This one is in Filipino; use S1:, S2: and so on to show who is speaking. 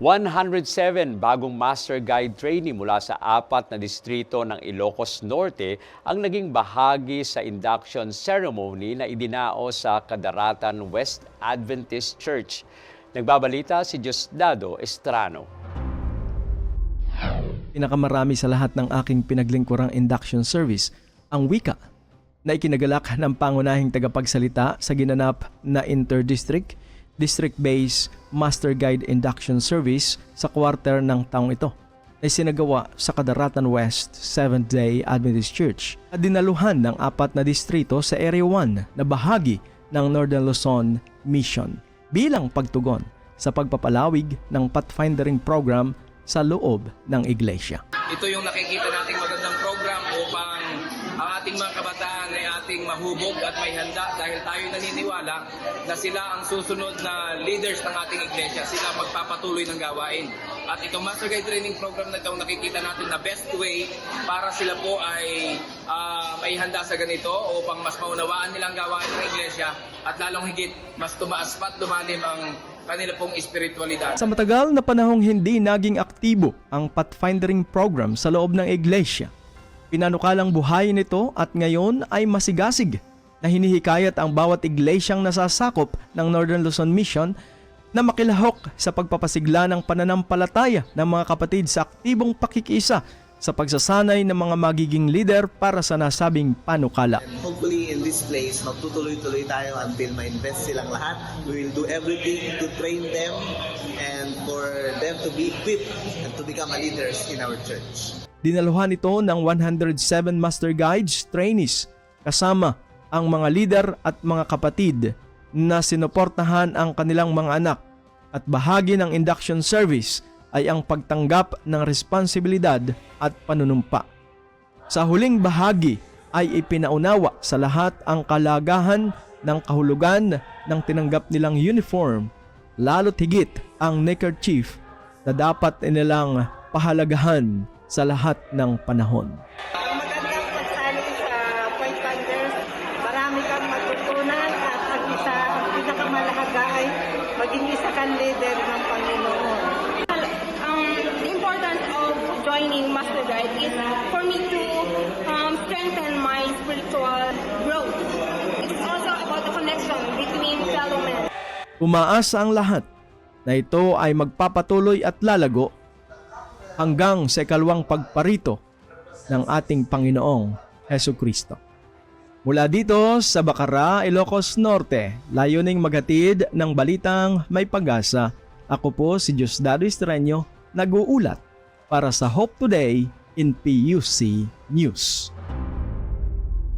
S1: 107 bagong master guide trainee mula sa apat na distrito ng Ilocos Norte ang naging bahagi sa induction ceremony na idinao sa Kadaratan West Adventist Church. Nagbabalita si Diosdado Estrano.
S2: Pinakamarami sa lahat ng aking pinaglingkurang induction service ang wika na ikinagalak ng pangunahing tagapagsalita sa ginanap na inter-district, district-based master guide induction service sa quarter ng taong ito na sinagawa sa Kadaratan West Seventh-day Adventist Church at dinaluhan ng apat na distrito sa Area 1 na bahagi ng Northern Luzon Mission bilang pagtugon sa pagpapalawig ng pathfindering program sa loob ng iglesia.
S3: Ito yung nakikita nating magandang program upang ang ating mga kabataan ay ating mahubog at may handa dahil tayo naniniwala na sila ang susunod na leaders ng ating iglesia. Sila magpapatuloy ng gawain. At itong Master Guide Training Program na ito, nakikita natin na best way para sila po ay ah, may handa sa ganito upang mas maunawaan nilang gawain ng iglesia at lalong higit mas tumaas pa at lumalim ang kanila pong espiritualidad.
S2: Sa matagal na panahong hindi naging aktibo ang pathfindering program sa loob ng iglesia, pinanukalang buhay nito at ngayon ay masigasig na hinihikayat ang bawat iglesyang nasasakop ng Northern Luzon Mission na makilahok sa pagpapasigla ng pananampalataya ng mga kapatid sa aktibong pakikisa sa pagsasanay ng mga magiging leader para sa nasabing panukala.
S4: Hopefully in this place, magtutuloy-tuloy tayo until ma-invest silang lahat. We will do everything to train them and for them to be equipped and to become a leaders in our church.
S2: Dinaluhan ito ng 107 Master Guides trainees kasama ang mga leader at mga kapatid na sinuportahan ang kanilang mga anak at bahagi ng induction service ay ang pagtanggap ng responsibilidad at panunumpa. Sa huling bahagi ay ipinaunawa sa lahat ang kalagahan ng kahulugan ng tinanggap nilang uniform, lalo't higit ang neckerchief na dapat nilang pahalagahan sa lahat ng panahon.
S5: Ang magandang pagsali sa Point Thunders, marami kang matutunan at ang isa, ang pinakamalahaga ay maging isa kang leader ng Panginoon.
S6: um, the importance of joining Master Guide is for me to um, strengthen my spiritual growth. It's also about the connection between fellow men.
S2: Umaasa ang lahat na ito ay magpapatuloy at lalago hanggang sa ikalawang pagparito ng ating Panginoong Heso Kristo. Mula dito sa Bacara, Ilocos Norte, layuning maghatid ng balitang may pag-asa. Ako po si Diosdado Estreño, nag-uulat para sa Hope Today in PUC News.